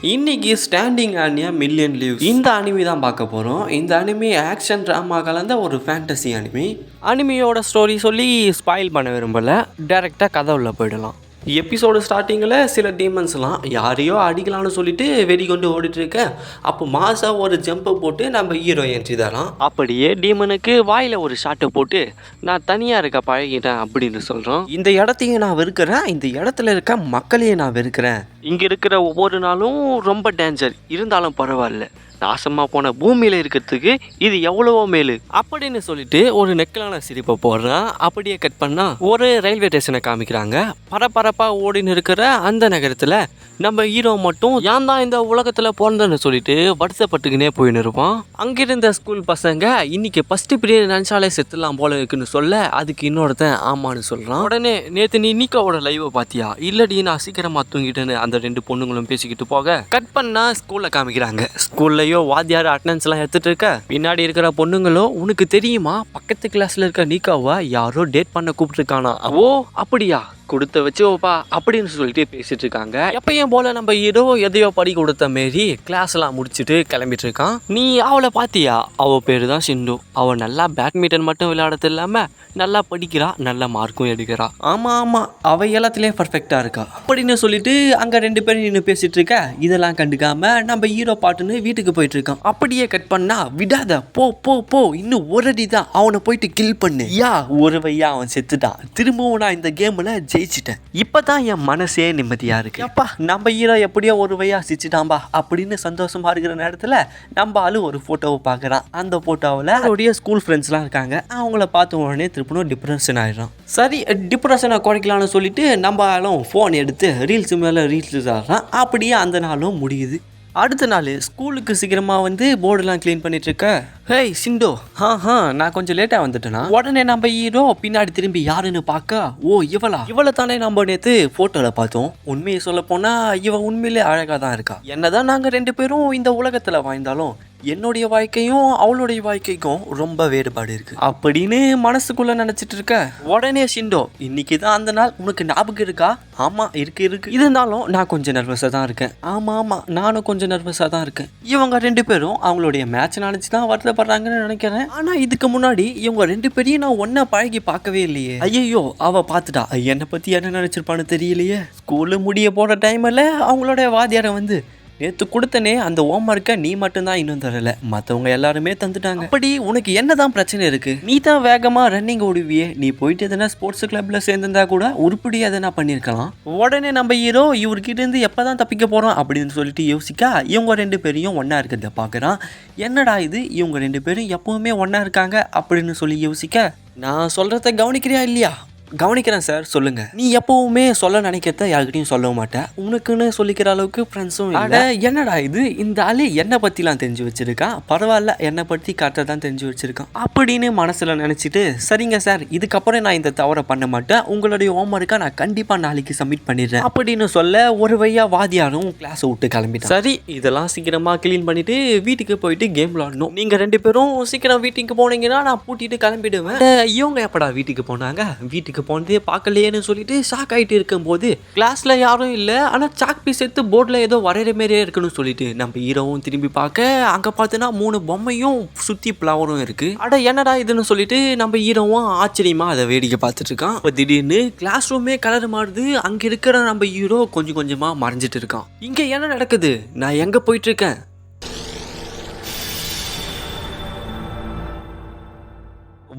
இன்னைக்கு standing on a million lives இந்த anime தான் பார்க்க போகிறோம் இந்த அனிமி ஆக்ஷன் ட்ராமா கலந்த ஒரு ஃபேண்டசி அனிமி. அனிமியோட ஸ்டோரி சொல்லி ஸ்பாயில் பண்ண விரும்பலை. டேரெக்டாக கதை உள்ள போயிடலாம். எபிசோடு ஸ்டார்டிங்கில் சில டீமன்ஸ்லாம் யாரையோ அடிக்கலாம்னு சொல்லிட்டு வெடி கொண்டு ஓடிட்டு இருக்க அப்போ மாசா ஒரு ஜம்பை போட்டு நம்ம ஹீரோ என்ட்ரி தரோம். அப்படியே டீமனுக்கு வாயில் ஒரு ஷாட்டை போட்டு நான் தனியாக இருக்க பழகிட்டேன் அப்படின்னு சொல்கிறோம் இந்த இடத்தையும் நான் வெறுக்கிறேன். இந்த இடத்துல இருக்க மக்களையும் நான் வெறுக்கிறேன். இங்கே இருக்கிற ஒவ்வொரு நாளும் ரொம்ப டேஞ்சர் இருந்தாலும் பரவாயில்ல. நாசமாக போன பூமியில் இருக்கிறதுக்கு இது எவ்வளவோ மேலு. அப்படின்னு சொல்லிட்டு ஒரு நெக்கலான சிரிப்பை போடுறான் அப்படியே கட் பண்ணால் ஒரு ரயில்வே ஸ்டேஷனை காமிக்கிறாங்க. பரபரப்பாக ஓடின்னு இருக்கிற அந்த நகரத்தில் நம்ம ஹீரோ மட்டும் ஏன் தான் இந்த உலகத்தில் பிறந்தன்னு சொல்லிட்டு வருத்தப்பட்டுக்கினே போயின்னு இருப்பான் அங்கிருந்த ஸ்கூல் பசங்க இன்னைக்கு ஃபர்ஸ்ட் பீரியட் நினச்சாலே செத்துலாம் போல இருக்குன்னு சொல்ல அதுக்கு இன்னொருத்தன் ஆமான்னு சொல்கிறான் உடனே நேற்று நீ நீக்காவோட லைவை பார்த்தியா இல்லடி நான் சீக்கிரமாக தூங்கிட்டேன்னு அந்த ரெண்டு பொண்ணுங்களும் பேசிக்கிட்டு போக. கட் பண்ணால் ஸ்கூலில் காமிக்கிறாங்க. ஸ்கூலில் ஐயோ வாத்தியார் அட்டனன்ஸ் எல்லாம் எடுத்துட்டு இருக்க? பின்னாடி இருக்கிற பொண்ணுங்களும் உனக்கு தெரியுமா? பக்கத்து கிளாஸ்ல இருக்க நீக்காவை யாரோ டேட் பண்ண கூப்பிட்டுருக்கானா? ஓ அப்படியா? கொடுத்த வச்சு ஓப்பா அப்படின்னு சொல்லிட்டு பேசிட்டு இருக்காங்க எப்பயும் போல? நம்ம ஏதோ எதையோ படி கொடுத்த மாரி கிளாஸ் எல்லாம் முடிச்சுட்டு கிளம்பிட்டு இருக்கான் நீ அவளை பாத்தியா? அவ பேரு தான் சிந்து. அவ நல்லா பேட்மிண்டன் மட்டும் விளையாடுறது இல்லாம நல்லா படிக்கிறா நல்ல மார்க்கும் எடுக்கிறா. ஆமா ஆமா. அவ எல்லாத்துலயும் பர்ஃபெக்டா இருக்கா. அப்படின்னு சொல்லிட்டு அங்க ரெண்டு பேரும் நின்று பேசிட்டு இருக்க இதெல்லாம் கண்டுக்காம நம்ம ஹீரோ பாட்டுன்னு வீட்டுக்கு போயிட்டு இருக்கான் அப்படியே கட் பண்ணா விடாத போ போ போ. இன்னும் ஒரு அடி தான். அவனை போயிட்டு கில் பண்ணு. யா ஒரு வையா அவன் செத்துட்டான். திரும்பவும் நான் இந்த கேம்ல ஜெயிச்சிட்டேன். இப்பதான் என் மனசே நிம்மதியா இருக்கு. அப்பா நம்ம ஹீரோ எப்படியோ ஒரு வையா சிச்சிட்டாம்பா அப்படின்னு சந்தோஷமா இருக்கிற நேரத்துல நம்ம ஆளு ஒரு போட்டோவை பார்க்கறான் அந்த போட்டோவில் அவருடைய ஸ்கூல் ஃப்ரெண்ட்ஸ்லாம் இருக்காங்க. அவங்கள பார்த்த உடனே திருப்பணும் டிப்ரெஷன் ஆயிடும் சரி டிப்ரெஷனை குறைக்கலாம்னு சொல்லிட்டு நம்ம ஆளும் ஃபோன் எடுத்து ரீல்ஸ் மேலே ரீல்ஸ் ஆடுறான் அப்படியே அந்த நாளும் முடியுது. அடுத்த நாள் ஸ்கூலுக்கு சீக்கிரமாக வந்து போர்டெல்லாம் க்ளீன் பண்ணிட்டு ஹேய் சிண்டோ. ஹா ஹா நான் கொஞ்சம் லேட்டாக வந்துட்டேனா? உடனே நம்ம ஹீரோ பின்னாடி திரும்பி யாருன்னு பார்க்க? ஓ இவளா? இவளை தானே நம்ம நேற்று ஃபோட்டோவில் பார்த்தோம். உண்மையை சொல்ல போனால் இவ உண்மையிலே அழகாக தான் இருக்கா. என்னதான் நாங்கள் ரெண்டு பேரும் இந்த உலகத்தில் வாழ்ந்தாலும் என்னுடைய வாழ்க்கையும் அவளுடைய வாழ்க்கைக்கும் ரொம்ப வேறுபாடு இருக்கு. அப்படின்னு மனசுக்குள்ள நினைச்சிட்டு இருக்க உடனே சிண்டோ இன்னைக்கு தான் அந்த நாள் உனக்கு ஞாபகம் இருக்கா? ஆமா இருக்கு இருக்கு. இருந்தாலும் நான் கொஞ்சம் நர்வஸா தான் இருக்கேன். ஆமா ஆமா நானும் கொஞ்சம் நர்வஸா தான் இருக்கேன். இவங்க ரெண்டு பேரும் அவங்களுடைய மேட்ச் நினச்சி தான் வருத்தப்படுறாங்கன்னு நினைக்கிறேன். ஆனா இதுக்கு முன்னாடி இவங்க ரெண்டு பேரையும் நான் ஒன்னா பழகி பார்க்கவே இல்லையே. ஐயோ அவ பார்த்துட்டா என்னை பத்தி என்ன நினைச்சிருப்பான்னு தெரியலையே. ஸ்கூலில் முடிய போற டைம்ல அவங்களோட வாத்தியாரை வந்து நேற்று கொடுத்தனே அந்த ஹோம்ஒர்க்கை நீ மட்டும்தான் இன்னும் தரல. மற்றவங்க எல்லாருமே தந்துட்டாங்க. அப்படி உனக்கு என்னதான் பிரச்சனை இருக்கு? நீ தான் வேகமா ரன்னிங் ஓடுவியே. நீ போயிட்டு எதனா ஸ்போர்ட்ஸ் கிளப்ல சேர்ந்திருந்தா கூட உருப்படி எதனா பண்ணியிருக்கலாம் உடனே நம்ம ஹீரோ இவர்கிட்ட இருந்து எப்பதான் தப்பிக்க போறோம் அப்படின்னு சொல்லிட்டு யோசிக்க இவங்க ரெண்டு பேரையும் ஒண்ணா இருக்கிறத பார்க்கறான் என்னடா இது? இவங்க ரெண்டு பேரும் எப்பவுமே ஒண்ணா இருக்காங்க அப்படின்னு சொல்லி யோசிக்க நான் சொல்றத கவனிக்கிறியா இல்லையா? கவனிக்கிறேன் சார் சொல்லுங்க. நீ எப்பவுமே சொல்ல நினைக்கிறத யார்கிட்டயும் சொல்ல மாட்டேன் உனக்குன்னு சொல்லிக்கிற அளவுக்கு ஃப்ரெண்ட்ஸும் இல்லை. என்னடா இது? இந்த ஆளு என்னை பத்திலாம் தெரிஞ்சு வச்சிருக்கான் பரவாயில்ல என்னை பத்தி கரெக்டாக தான் தெரிஞ்சு வச்சிருக்கான். அப்படின்னு மனசுல நினைச்சிட்டு சரிங்க சார் இதுக்கப்புறம் நான் இந்த தவறை பண்ண மாட்டேன். உங்களுடைய ஹோம்ஒர்க்கை நான் கண்டிப்பா நாளைக்கு சப்மிட் பண்ணிடுறேன். அப்படின்னு சொல்ல ஒரு வையா வாதியாரும் கிளாஸ் விட்டு கிளம்பிட்டான். சரி இதெல்லாம் சீக்கிரமா க்ளீன் பண்ணிட்டு வீட்டுக்கு போயிட்டு கேம் விளாடணும். நீங்க ரெண்டு பேரும் சீக்கிரம் வீட்டுக்கு போனீங்கன்னா நான் பூட்டிட்டு கிளம்பிடுவேன். இவங்க எப்படா வீட்டுக்கு போனாங்க? வீட்டுக்கு போனதே பார்க்கலையேன்னு சொல்லிட்டு ஷாக் ஆகிட்டு இருக்கும்போது கிளாஸில் யாரும் இல்லை. ஆனால் சாக் பீஸ் எடுத்து போர்டில் ஏதோ வரைகிற மாதிரியே இருக்குன்னு சொல்லிட்டு நம்ம ஹீரோவும் திரும்பி பார்க்க அங்கே பார்த்தோன்னா மூணு பொம்மையும் சுற்றி ஃப்ளவரும் இருக்குது அட என்னடா இதுன்னு சொல்லிட்டு நம்ம ஹீரோவும் ஆச்சரியமாக அதை வேடிக்கை பார்த்துட்டு இருக்கான். இப்போ திடீர்னு கிளாஸ் ரூமே கலர் மாறுது. அங்கே இருக்கிற நம்ம ஹீரோ கொஞ்சம் கொஞ்சமாக மறைஞ்சிட்டு இருக்கான். இங்கே என்ன நடக்குது? நான் எங்கே போயிட்டு இருக்கேன்?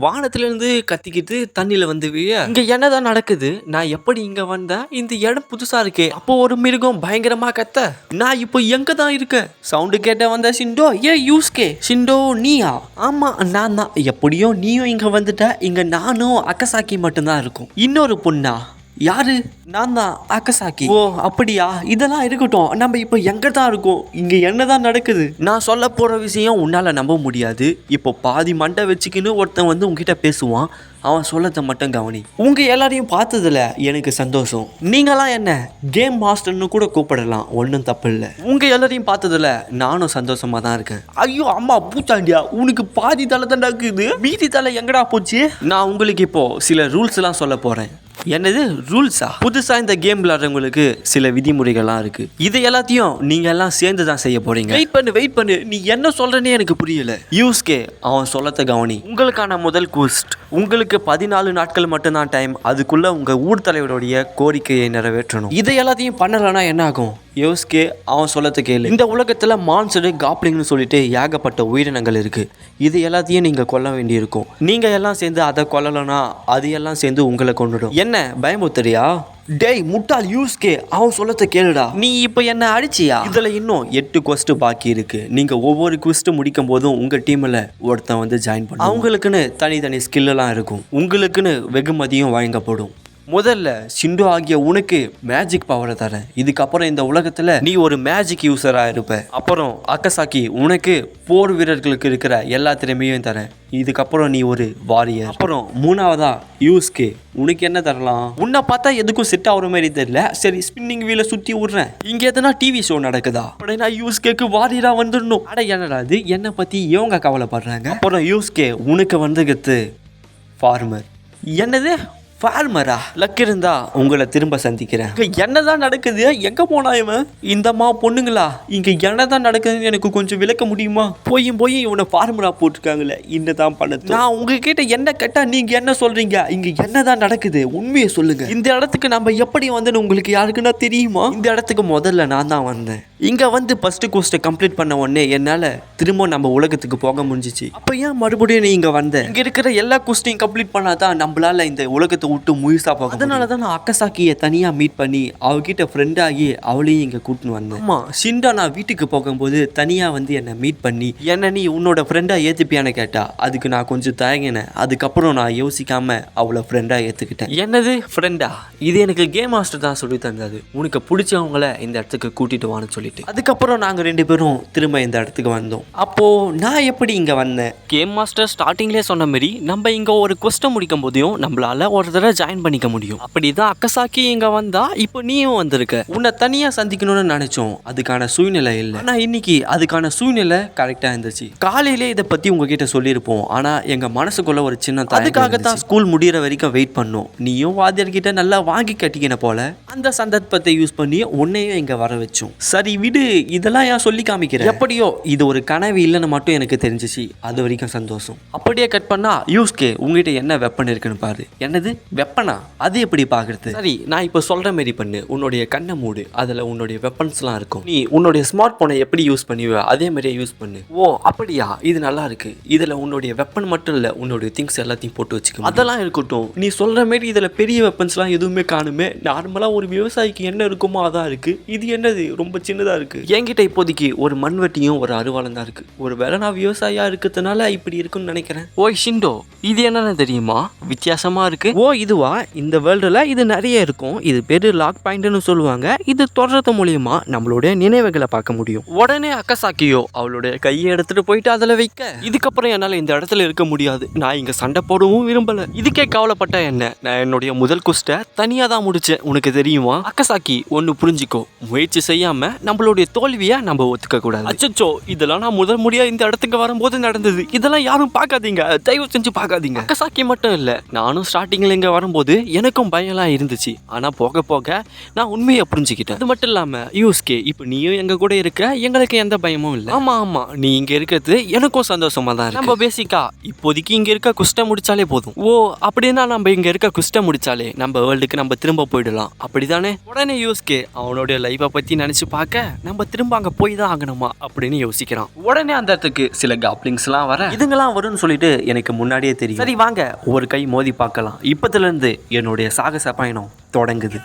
வானத்திலிருந்து கத்திக்கிட்டு தண்ணியில வந்து விழ. இங்க என்னதான் நடக்குது? நான் எப்படி இங்க வந்தேன்? இந்த இடம் புதுசா இருக்கே. அப்போ ஒரு மிருகம் பயங்கரமா கத்த. நான் இப்போ எங்க தான் இருக்கேன்? சவுண்டு கேட்ட வந்த சிண்டோ ஏ யூஸ்கே சிண்டோ நீயா? ஆமா நான் தான் எப்படியோ நீயும் இங்க வந்துட்ட. இங்க நானும் அக்கசாக்கி மட்டும்தான் இருக்கும். இன்னொரு பொண்ணா? யாரு? நான் தான் அக்கசாக்கி ஓ அப்படியா? இதெல்லாம் இருக்கட்டும். நம்ம இப்போ எங்க தான் இருக்கோம்? இங்க என்னதான் நடக்குது? நான் சொல்ல போற விஷயம் உன்னால நம்ப முடியாது. இப்போ பாதி மண்டை வச்சுக்கின்னு ஒருத்தன் வந்து உங்ககிட்ட பேசுவான். அவன் சொல்லத்தை மட்டும் கவனி. உங்க எல்லாரையும் பார்த்ததுல எனக்கு சந்தோஷம். நீங்களாம் என்ன? கேம் மாஸ்டர்னு கூட கூப்பிடலாம். ஒன்றும் தப்பு இல்லை. உங்க எல்லாரையும் பார்த்ததுல நானும் சந்தோஷமா தான் இருக்கேன். ஐயோ அம்மா பூச்சாண்டியா. உனக்கு பாதி தலை தாண்டா இருக்குது. மீதி தலை எங்கடா போச்சு? நான் உங்களுக்கு இப்போ சில ரூல்ஸ் எல்லாம் சொல்ல போறேன். என்னது? ரூல்ஸா புதுசா இந்த கேம் விளையாடுறவங்களுக்கு சில விதிமுறைகள்லாம் இருக்கு. இது எல்லாத்தையும் நீங்க எல்லாம் சேர்ந்து தான் செய்ய போறீங்க. வெயிட் பண்ணு வெயிட் பண்ணு. நீ என்ன சொல்றனே எனக்கு புரியல. யூஸ்கே அவன் சொல்லத்த கவனி. உங்களுக்கான முதல் குஸ்ட் உங்களுக்கு பதினாலு நாட்கள் மட்டும்தான் டைம் அதுக்குள்ள உங்க ஊர் தலைவருடைய கோரிக்கையை நிறைவேற்றணும். இதை எல்லாத்தையும் பண்ணலன்னா என்ன ஆகும்? யோஸ்கே அவன் சொல்லத்த கேளு. இந்த உலகத்துல மான்சரு காப்ளிங்னு சொல்லிட்டு ஏகப்பட்ட உயிரினங்கள் இருக்கு. இது எல்லாத்தையும் நீங்க கொல்ல வேண்டியிருக்கும். நீங்க எல்லாம் சேர்ந்து அதை கொல்லலைன்னா அது எல்லாம் சேர்ந்து உங்களை கொண்டுடும் என்ன பயமுத்தரியா டேய் முட்டாள் யூஸ்கே அவன் சொல்லத்த கேளுடா. நீ இப்போ என்ன அடிச்சியா? இதுல இன்னும் எட்டு கொஸ்ட் பாக்கி இருக்கு. நீங்க ஒவ்வொரு கொஸ்ட் முடிக்கும் போதும் உங்க டீம்ல ஒருத்தன் வந்து ஜாயின் பண்ண அவங்களுக்குன்னு தனித்தனி எல்லாம் இருக்கும். உங்களுக்குன்னு வெகுமதியும் வழங்கப்படும். முதல்ல சிண்டு ஆகிய உனக்கு மேஜிக் பவரை தரேன். இதுக்கப்புறம் இந்த உலகத்துல நீ ஒரு மேஜிக் யூசரா இருப்ப. அப்புறம் அக்கசாக்கி உனக்கு போர் வீரர்களுக்கு இருக்கிற எல்லா திறமையும் தரேன். இதுக்கப்புறம் நீ ஒரு வாரியர் அப்புறம் மூணாவதா யூஸ்கே உனக்கு என்ன தரலாம்? உன்னை பார்த்தா எதுக்கும் செட் ஆகிற மாதிரி தெரியல. சரி ஸ்பின்னிங் வீல சுத்தி விடுறேன். இங்க எதனா டிவி ஷோ நடக்குதா? அப்படின்னா நான் யூஸ்கேக்கு வாரியரா வந்துடணும். அட என்னடா இது? என்னை பத்தி இவங்க கவலைப்படுறாங்க? அப்புறம் யூஸ்கே உனக்கு வந்துகிறது ஃபார்மர் என்னது? ஃபார்மரா. லக் இருந்தா உங்களை திரும்ப சந்திக்கிறேன். என்னதான் நடக்குது? எங்க போனா இவன்? இந்தம்மா பொண்ணுங்களா? இங்க என்னதான் நடக்குதுன்னு எனக்கு கொஞ்சம் விளக்க முடியுமா? போயும் போய் இவனை ஃபார்மரா போட்டிருக்காங்களே. என்னதான் பண்ணது நான் உங்ககிட்ட என்ன கேட்டா நீங்க என்ன சொல்றீங்க? இங்க என்னதான் நடக்குது? உண்மையை சொல்லுங்க. இந்த இடத்துக்கு நம்ம எப்படி வந்தேன்னு உங்களுக்கு யாருக்குன்னா தெரியுமா? இந்த இடத்துக்கு முதல்ல நான் தான் வந்தேன். இங்க வந்து ஃபர்ஸ்ட் கோஸ்ட்டை கம்ப்ளீட் பண்ண உடனே என்னால திரும்ப நம்ம உலகத்துக்கு போக முடிஞ்சிச்சு. அப்ப ஏன் மறுபடியும் நீ இங்க வந்த? இங்க இருக்கிற எல்லா கோஸ்ட்டையும் கம்ப்ளீட் பண்ணாதான் நம்மளால இந்த உலகத்தை விட்டு முழுசா போக அதனால தான் நான் அக்கசாக்கியை தனியா மீட் பண்ணி அவகிட்ட ஃப்ரெண்ட் ஆகி அவளையும் இங்க கூட்டின்னு வந்தேன். ஆமா ஷிண்டா நான் வீட்டுக்கு போகும்போது தனியா வந்து என்னை மீட் பண்ணி என்ன நீ உன்னோட ஃப்ரெண்டா ஏத்துப்பியான்னு கேட்டா அதுக்கு நான் கொஞ்சம் தயங்கினேன். அதுக்கப்புறம் நான் யோசிக்காம அவளை ஃப்ரெண்டா ஏத்துக்கிட்டேன். என்னது ஃப்ரெண்டா இது எனக்கு கேம் மாஸ்டர் தான் சொல்லி தந்தது. உனக்கு பிடிச்சவங்கள இந்த இடத்துக்கு கூட்டிட்டு வான்னு சொல்லிட்டு அதுக்கப்புறம் நாங்க ரெண்டு பேரும் திரும்ப இந்த இடத்துக்கு வந்தோம். அப்போ நான் எப்படி இங்க வந்தேன்? கேம் மாஸ்டர் ஸ்டார்டிங்லேயே சொன்ன மாதிரி நம்ம இங்க ஒரு கொஸ்டன் முடிக்கும் போதையும் நம்மளால ஒரு தடவை ஜாயின் பண்ணிக்க முடியும். அப்படிதான் அக்கசாக்கி இங்க வந்தா இப்போ நீயும் வந்திருக்க. உன்னை தனியா சந்திக்கணும்னு நினைச்சோம். அதுக்கான சூழ்நிலை இல்லை. ஆனா இன்னைக்கு அதுக்கான சூழ்நிலை கரெக்டா இருந்துச்சு. காலையிலே இதை பத்தி உங்ககிட்ட சொல்லியிருப்போம். ஆனா எங்க மனசுக்குள்ள ஒரு சின்ன அதுக்காக தான் ஸ்கூல் முடியிற வரைக்கும் வெயிட் பண்ணோம். நீயும் வாத்தியார்கிட்ட நல்லா வாங்கி கட்டிக்கின போல. அந்த சந்தர்ப்பத்தை யூஸ் பண்ணி உன்னையும் இங்க வர வச்சோம். சரி விடு இதெல்லாம் ஏன் சொல்லி காமிக்கிறேன் எப்படியோ இது ஒரு கனவு இல்லைன்னு மட்டும் எனக்கு தெரிஞ்சிச்சு. அது வரைக்கும் சந்தோஷம். அப்படியே கட் பண்ணா யூஸ்கே உங்ககிட்ட என்ன வெப்பன் இருக்குன்னு பாரு. என்னது? வெப்பனா அது எப்படி பாக்குறது? சரி நான் இப்போ சொல்ற மாதிரி பண்ணு. உன்னுடைய கண்ணை மூடு. அதுல உன்னுடைய வெப்பன்ஸ்லாம் இருக்கும். நீ உன்னுடைய ஸ்மார்ட் போனை எப்படி யூஸ் பண்ணுவ அதே மாதிரியே யூஸ் பண்ணு. ஓ அப்படியா? இது நல்லா இருக்கு. இதுல உன்னுடைய வெப்பன் மட்டும் இல்ல உன்னுடைய திங்ஸ் எல்லாத்தையும் போட்டு வச்சுக்கோ அதெல்லாம் இருக்கட்டும். நீ சொல்ற மாதிரி இதுல பெரிய வெப்பன்ஸ்லாம் எதுவுமே காணுமே. நார்மலா ஒரு விவசாயிக்கு என்ன இருக்குமோ அதான் இருக்கு. இது என்னது? ரொம்ப சின்னதா இருக்கு. என்கிட்ட இப்போதைக்கு ஒரு மண்வெட்டியும் ஒரு அருவாளம் தான் இருக்கு. ஒரு வேளை நான் விவசாயியா இருக்கிறதுனால இப்படி இருக்குன்னு நினைக்கிறேன். ஓய் ஷிண்டோ இது என்னன்னு தெரியுமா? வித்தியாசமா இருக்கு. ஓ இதுவா? இந்த வேர்ல்டுல இது நிறைய இருக்கும். இது பேரு லாக் பாயிண்ட்னு சொல்லுவாங்க. இது தொடர்றது மூலியமா நம்மளுடைய நினைவுகளை பார்க்க முடியும். உடனே அக்கசாக்கியோ அவளுடைய கையை எடுத்துட்டு போயிட்டு அதுல வைக்க. இதுக்கப்புறம் என்னால இந்த இடத்துல இருக்க முடியாது. நான் இங்க சண்டை போடவும் விரும்பல. இதுக்கே கவலைப்பட்ட என்ன? நான் என்னுடைய முதல் குஸ்ட தனியா தான் முடிச்சேன். உனக்கு தெரியும்? அக்கசாக்கி ஒன்னு புரிஞ்சுக்கோ. முயற்சி செய்யாம நம்மளுடைய தோல்வியை நம்ம ஒத்துக்க கூடாது. அச்சச்சோ இதெல்லாம் நான் முதல் முறையா இந்த இடத்துக்கு வரும்போது நடந்தது. இதெல்லாம் யாரும் பார்க்காதீங்க. தயவு செஞ்சு பார்க்காதீங்க. அக்கசாக்கி மட்டும் இல்ல நானும் ஸ்டார்டிங்ல இங்க வரும்போது எனக்கும் பயம்லாம் இருந்துச்சு. ஆனா போக போக நான் உண்மையை புரிஞ்சுக்கிட்டேன். அது மட்டும் இல்லாம யூஸ்கே இப்போ நீயும் எங்க கூட இருக்க எங்களுக்கு எந்த பயமும் இல்லை. ஆமா ஆமா. நீ இங்க இருக்கிறது எனக்கும் சந்தோஷமா தான் நம்ம பேசிக்கா இப்போதைக்கு இங்க இருக்க குஷ்ட முடிச்சாலே போதும். ஓ அப்படின்னா நம்ம இங்க இருக்க குஷ்ட முடிச்சாலே நம்ம வேர்ல்டுக்கு நம்ம திரும்ப போயிடலாம். அப்படிதானே? உடனே யூஸ்கே அவனுடைய லைஃபை பத்தி நினைச்சு பார்க்க நம்ம திரும்ப அங்க போய் தான் ஆகணுமா அப்படின்னு யோசிக்கிறான். உடனே அந்த இடத்துக்கு சில காப்ளிங்ஸ் எல்லாம் வர இதுங்கெல்லாம் வரும்னு சொல்லிட்டு எனக்கு முன்னாடியே தெரியும். சரி வாங்க. ஒரு கை மோதி பார்க்கலாம். இப்பத்துல இருந்து என்னுடைய சாகச பயணம் தொடங்குது.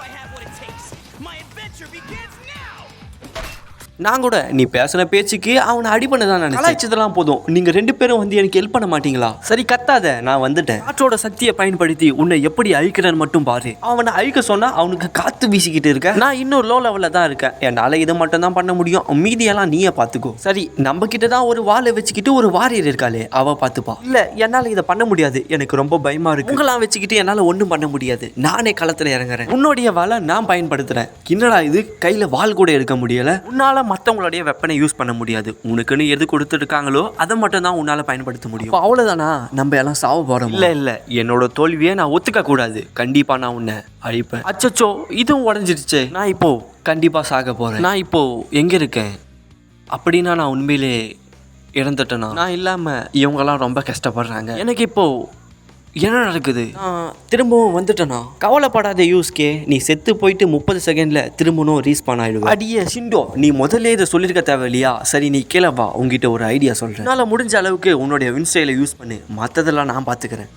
நான் கூட நீ பேசின பேச்சுக்கு அவனை அடி பண்ண தான் நினைச்சதெல்லாம் போதும். நீங்க ரெண்டு பேரும் வந்து எனக்கு ஹெல்ப் பண்ண மாட்டீங்களா? சரி கத்தாத. நான் வந்துட்டேன். காற்றோட சக்தியை பயன்படுத்தி உன்னை எப்படி அழிக்கிறேன்னு மட்டும் பாரு. அவனை அழிக்க சொன்னா அவனுக்கு காத்து வீசிக்கிட்டு இருக்க. நான் இன்னும் லோ லெவல்ல தான் இருக்கேன். என்னால இதை மட்டும் தான் பண்ண முடியும். மீதியெல்லாம் நீயே பாத்துக்கோ சரி நம்ம கிட்ட தான் ஒரு வாளை வச்சுக்கிட்டு ஒரு வாரியர் இருக்காளே அவ பாத்துப்பா இல்ல என்னால இதை பண்ண முடியாது. எனக்கு ரொம்ப பயமா இருக்கு. உங்களாம் வச்சுக்கிட்டு என்னால ஒண்ணும் பண்ண முடியாது. நானே களத்துல இறங்குறேன். உன்னுடைய வாளை நான் பயன்படுத்துறேன். என்னடா இது? கையில வாள் கூட எடுக்க முடியல. உன்னால மற்றவங்களுடைய வெப்பனை யூஸ் பண்ண முடியாது. உனக்குன்னு எது கொடுத்துருக்காங்களோ அதை மட்டும் தான் உன்னால் பயன்படுத்த முடியும். அவ்வளோதானா நம்ம எல்லாம் சாவ போகிறோம் இல்லை இல்லை. என்னோட தோல்வியை நான் ஒத்துக்க கூடாது. கண்டிப்பாக நான் உன்னை அழிப்பேன். அச்சச்சோ இதுவும் உடஞ்சிடுச்சே. நான் இப்போ கண்டிப்பாக சாக போகிறேன் நான் இப்போ எங்கே இருக்கேன்? அப்படின்னா நான் உண்மையிலே இறந்துட்டேனா? நான் இல்லாமல் இவங்கெல்லாம் ரொம்ப கஷ்டப்படுறாங்க. எனக்கு இப்போ என்ன நடக்குது? நான் திரும்பவும் வந்துட்டேனா? கவலைப்படாத யூஸ்கே. நீ செத்து போயிட்டு முப்பது செகண்டில் திரும்பவும் ரீஸ்பான் ஆயிடுவ. அடியே சிண்டோ நீ முதல்ல இதை சொல்லியிருக்க தேவையில்லையா? சரி நீ கீழே வா. உங்ககிட்ட ஒரு ஐடியா சொல்கிறேன் என்னால் முடிஞ்ச அளவுக்கு உன்னுடைய வின்ஸ்டைலை யூஸ் பண்ணு. மற்றதெல்லாம் நான் பார்த்துக்கிறேன்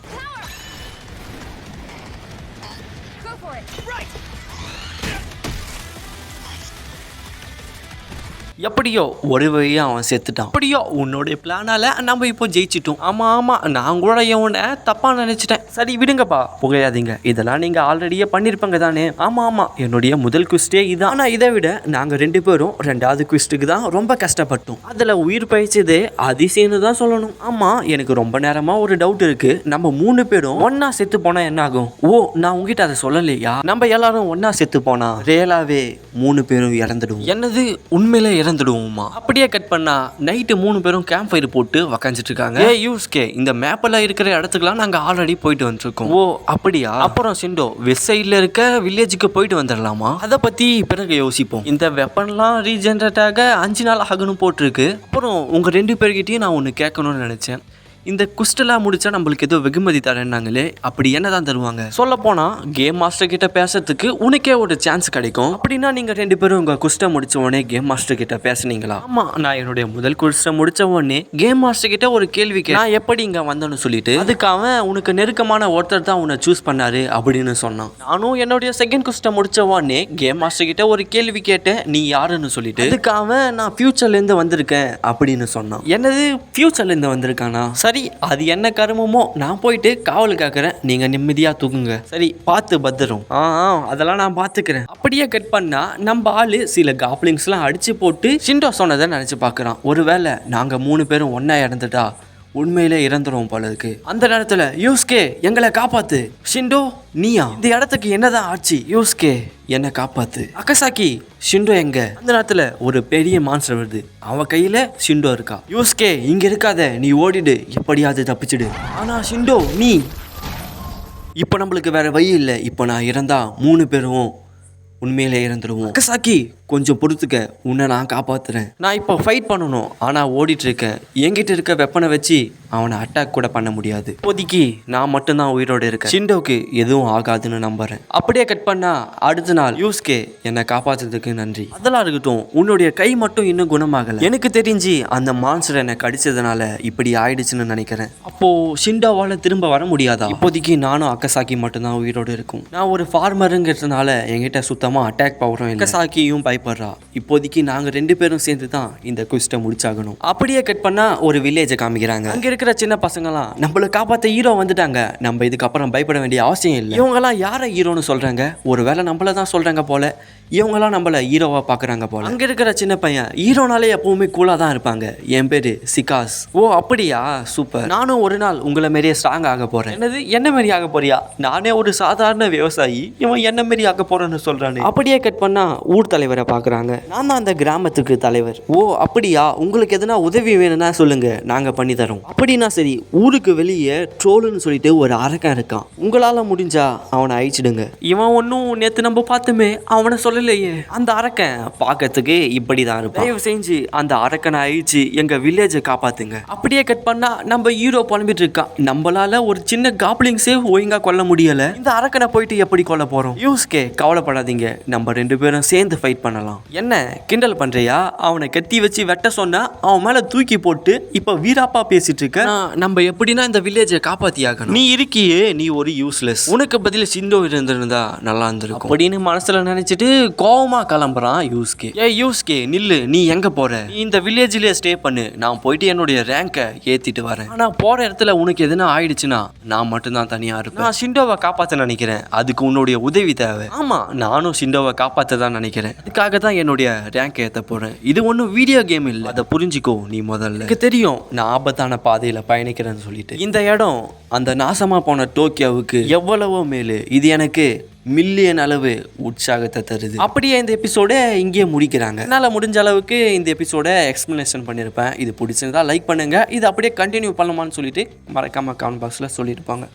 எப்படியோ? ஒரு வழியாக அவன் செத்துட்டான். அப்படியோ உன்னுடைய பிளானால நம்ம இப்போ ஜெயிச்சிட்டோம். ஆமாம் ஆமாம் நான் கூட இவனை தப்பாக நினச்சிட்டேன். சரி விடுங்கப்பா. புகையாதீங்க இதெல்லாம் நீங்கள் ஆல்ரெடியே பண்ணியிருப்பாங்க தானே? ஆமாம் ஆமாம் என்னுடைய முதல் குவிஸ்டே இது ஆனால் இதை விட நாங்கள் ரெண்டு பேரும் ரெண்டாவது குவிஸ்ட்டுக்கு தான் ரொம்ப கஷ்டப்பட்டோம். அதில் உயிர் பயிற்சியது அதிசயம்னு தான் சொல்லணும். ஆமாம் எனக்கு ரொம்ப நேரமாக ஒரு டவுட் இருக்குது நம்ம மூணு பேரும் ஒன்றா செத்து போனால் என்ன ஆகும் ஓ நான் உங்ககிட்ட அதை சொல்லலையா? நம்ம எல்லாரும் ஒன்றா செத்து போனா? ரியலாகவே மூணு பேரும் இறந்துடுவோம். என்னது உண்மையில இறந்துடுவோமா? அப்படியே கட் பண்ணா நைட்டு மூணு பேரும் கேம்ப் ஃபயர் போட்டு உக்காந்துட்டு இருக்காங்க. ஏ யூஸ்கே இந்த மேப்பெல்லாம் இருக்கிற இடத்துக்குலாம் நாங்கள் ஆல்ரெடி போயிட்டு வந்துருக்கோம். ஓ அப்படியா? அப்புறம் சிண்டோ வெஸ்ட் சைடில் இருக்க வில்லேஜுக்கு போயிட்டு வந்துடலாமா? அதை பற்றி பிறகு யோசிப்போம். இந்த வெப்பன்லாம் ரீஜென்ரேட் ஆக அஞ்சு நாள் ஆகணும் போட்டிருக்கு. அப்புறம் உங்கள் ரெண்டு பேர்கிட்டயும் நான் ஒன்று கேட்கணும்னு நினச்சேன். இந்த குஸ்டெல்லாம் முடிச்சா நம்மளுக்கு ஏதோ வெகுமதி தரேன்னாங்களே அப்படி என்னதான் தருவாங்க? சொல்ல போனா கேம் மாஸ்டர் கிட்ட பேசுறதுக்கு உனக்கே ஒரு சான்ஸ் கிடைக்கும். அப்படின்னா நீங்க ரெண்டு பேரும் உங்க குஸ்ட முடிச்ச உடனே கேம் மாஸ்டர் கிட்ட பேசுனீங்களா? ஆமா நான் என்னுடைய முதல் குஸ்ட முடிச்ச உடனே கேம் மாஸ்டர் கிட்ட ஒரு கேள்வி நான் எப்படி இங்க வந்தேன்னு சொல்லிட்டு அதுக்கு அவன் உனக்கு நெருக்கமான ஒருத்தர் தான் உன்னை சூஸ் பண்ணாரு அப்படின்னு சொன்னான். நானும் என்னுடைய செகண்ட் குஸ்ட முடிச்ச உடனே கேம் மாஸ்டர் கிட்ட ஒரு கேள்வி கேட்டேன் நீ யாருன்னு சொல்லிட்டு. அதுக்கு அவன் நான் ஃபியூச்சர்ல இருந்து வந்திருக்கேன் அப்படின்னு சொன்னான். என்னது ஃபியூச்சர்ல இருந்து வந்திருக்கானா? சரி சரி அது என்ன கருமமோ நான் போயிட்டு காவல் கேட்குறேன் நீங்கள் நிம்மதியாக தூங்குங்க. சரி பார்த்து பத்திரம். ஆ ஆ, அதெல்லாம் நான் பார்த்துக்கிறேன். அப்படியே கட் பண்ணா நம்ம ஆளு சில காப்ளிங்ஸ்லாம் அடிச்சு போட்டு சிண்டோ சொன்னதை நினச்சி பார்க்குறான். ஒருவேளை நாங்கள் மூணு பேரும் ஒன்றா இறந்துட்டா உண்மையிலே இறந்துரும் போல இருக்கு. அந்த நேரத்துல யூஸ்கே எங்களை காப்பாத்து. ஷிண்டோ நீயா. இந்த இடத்துக்கு என்னதான் ஆச்சு யூஸ்கே? என்னை காப்பாத்து. அக்கசாக்கி ஷிண்டோ எங்க? அந்த நேரத்துல ஒரு பெரிய மான்ஸ்டர் வருது. அவன் கையில ஷிண்டோ இருக்கா. யூஸ்கே இங்க இருக்காத. நீ ஓடிடு. எப்படியாவது தப்பிச்சிடு. ஆனா ஷிண்டோ நீ. இப்போ நம்மளுக்கு வேற வழி இல்லை. இப்போ நான் இறந்தா மூணு பேரும் உண்மையிலே இறந்துடுவோம் அக்கசாக்கி கொஞ்சம் பொறுத்துக்க. உன்னை நான் காப்பாத்துறேன். நான் இப்போ ஃபைட் பண்ணணும். ஆனால் ஓடிட்டு இருக்கேன் என்கிட்ட இருக்க வெப்பனை வச்சு அவனை அட்டாக் கூட பண்ண முடியாது. இப்போதைக்கு நான் மட்டும்தான் உயிரோடு இருக்கேன். ஷிண்டோக்கு எதுவும் ஆகாதுன்னு நம்புறேன். அப்படியே கட் பண்ணா அடுத்த நாள் யூஸ்கே என்னை காப்பாத்துறதுக்கு நன்றி. அதெல்லாம் இருக்கட்டும். உன்னுடைய கை மட்டும் இன்னும் குணமாகல. எனக்கு தெரிஞ்சு அந்த மான்ஸ்டர் என்னை கடிச்சதுனால இப்படி ஆயிடுச்சுன்னு நினைக்கிறேன். அப்போ ஷிண்டோவால திரும்ப வர முடியாதா? இப்போதைக்கு நானும் அக்கசாக்கி மட்டும்தான் உயிரோடு இருக்கும். நான் ஒரு ஃபார்மருங்கிறதுனால என்கிட்ட சுத்தமா அட்டாக் பவரும் இல்லை. அக்கசாக்கியும் பயப்படுறா இப்போதைக்கு நாங்க ரெண்டு பேரும் சேர்ந்து தான் இந்த குவிஸ்ட்டை முடிச்சாகணும். அப்படியே கட் பண்ணா ஒரு வில்லேஜை காமிக்கிறாங்க. அங்க இருக்கிற சின்ன பசங்கலாம் நம்மள காப்பாத்த ஹீரோ வந்துட்டாங்க. நம்ம இதுக்கப்புறம் பயப்பட வேண்டிய அவசியம் இல்லை. இவங்கெல்லாம் யாரை ஹீரோன்னு சொல்றாங்க? ஒருவேளை நம்மள தான் சொல்றாங்க போல. இவங்கெல்லாம் நம்மள ஹீரோவா பாக்குறாங்க போல. அங்க இருக்கிற சின்ன பையன் ஹீரோனாலே எப்பவுமே கூலா தான் இருப்பாங்க. என் பேரு சிகாஸ். ஓ அப்படியா? சூப்பர் நானும் ஒரு நாள் உங்களை மாரியே ஸ்ட்ராங் ஆக போறேன். என்னது? என்ன மாரி ஆக போறியா? நானே ஒரு சாதாரண விவசாயி. இவன் என்ன மாரி ஆக போறேன்னு சொல்கிறானு அப்படியே கட் பண்ணா ஊர் தலைவரை பார்க்குறாங்க. நான் தான் அந்த கிராமத்துக்கு தலைவர். ஓ அப்படியா? உங்களுக்கு எதனா உதவி வேணும்னா சொல்லுங்க. நாங்கள் பண்ணி தரோம். அப்படின்னா சரி ஊருக்கு வெளியே ட்ரோலுன்னு சொல்லிட்டு ஒரு அரக்கன் இருக்கான். உங்களால் முடிஞ்சா அவனை அழிச்சிடுங்க. இவன் ஒன்றும் நேற்று நம்ம பார்த்துமே அவனை சொல்லலையே. அந்த அரக்கன் பார்க்கறதுக்கு இப்படிதான் இருப்பான். தயவு செஞ்சு அந்த அரக்கனை அழிச்சு எங்கள் வில்லேஜை காப்பாத்துங்க. அப்படியே கட் பண்ணா நம்ம ஹீரோ புலம்பிட்டு இருக்கான். நம்மளால ஒரு சின்ன காப்ளிங்ஸே ஒழுங்காக கொல்ல முடியலை. இந்த அரக்கனை போயிட்டு எப்படி கொல்ல போகிறோம் யூஸ்கே கவலைப்படாதீங்க. நம்ம ரெண்டு பேரும் சேர்ந்து ஃபைட் பண்ண பண்ணலாம். என்ன கிண்டல் பண்றியா? அவனை கத்தி வச்சு வெட்ட சொன்னா அவன் மேல தூக்கி போட்டு இப்ப வீராப்பா பேசிட்டு இருக்க? நம்ம எப்படின்னா இந்த வில்லேஜை காப்பாத்தியாகணும். நீ இருக்கியே நீ ஒரு யூஸ்லெஸ் உனக்கு பதில் சிண்டோ இருந்திருந்தா நல்லா இருந்திருக்கும். அப்படின்னு மனசுல நினைச்சிட்டு கோவமா கிளம்புறான் யூஸ்கே. ஏ யூஸ்கே நில்லு நீ எங்க போற? நீ இந்த வில்லேஜ்லயே ஸ்டே பண்ணு. நான் போயிட்டு என்னுடைய ரேங்கை ஏத்திட்டு வரேன். ஆனா போற இடத்துல உனக்கு எதுனா ஆயிடுச்சுன்னா நான் மட்டும்தான் தனியா இருப்பேன். நான் சிண்டோவை காப்பாத்த நினைக்கிறேன். அதுக்கு உன்னுடைய உதவி தேவை. ஆமா நானும் சிண்டோவை காப்பாத்த தான் நினைக்கிறேன் அதுக்காக தான் என்னுடைய ரேங்க் ஏற்ற போகிறேன் இது ஒன்றும் வீடியோ கேம் இல்லை. அதை புரிஞ்சிக்கோ நீ முதல்ல. எனக்கு தெரியும். நான் ஆபத்தான பாதையில் பயணிக்கிறேன்னு சொல்லிட்டு. இந்த இடம் அந்த நாசமாக போன டோக்கியோவுக்கு எவ்வளவோ மேலு. இது எனக்கு மில்லியன் அளவு உற்சாகத்தை தருது. அப்படியே இந்த எபிசோடை இங்கேயே முடிக்கிறாங்க. என்னால் முடிஞ்ச அளவுக்கு இந்த எபிசோடை எக்ஸ்ப்ளனேஷன் பண்ணியிருப்பேன் இது பிடிச்சிருந்தா லைக் பண்ணுங்கள் இது அப்படியே கண்டினியூ பண்ணலாமான்னு சொல்லிட்டு மறக்காமல் கமெண்ட் பாக்ஸில் சொல்லியிருப்பாங்க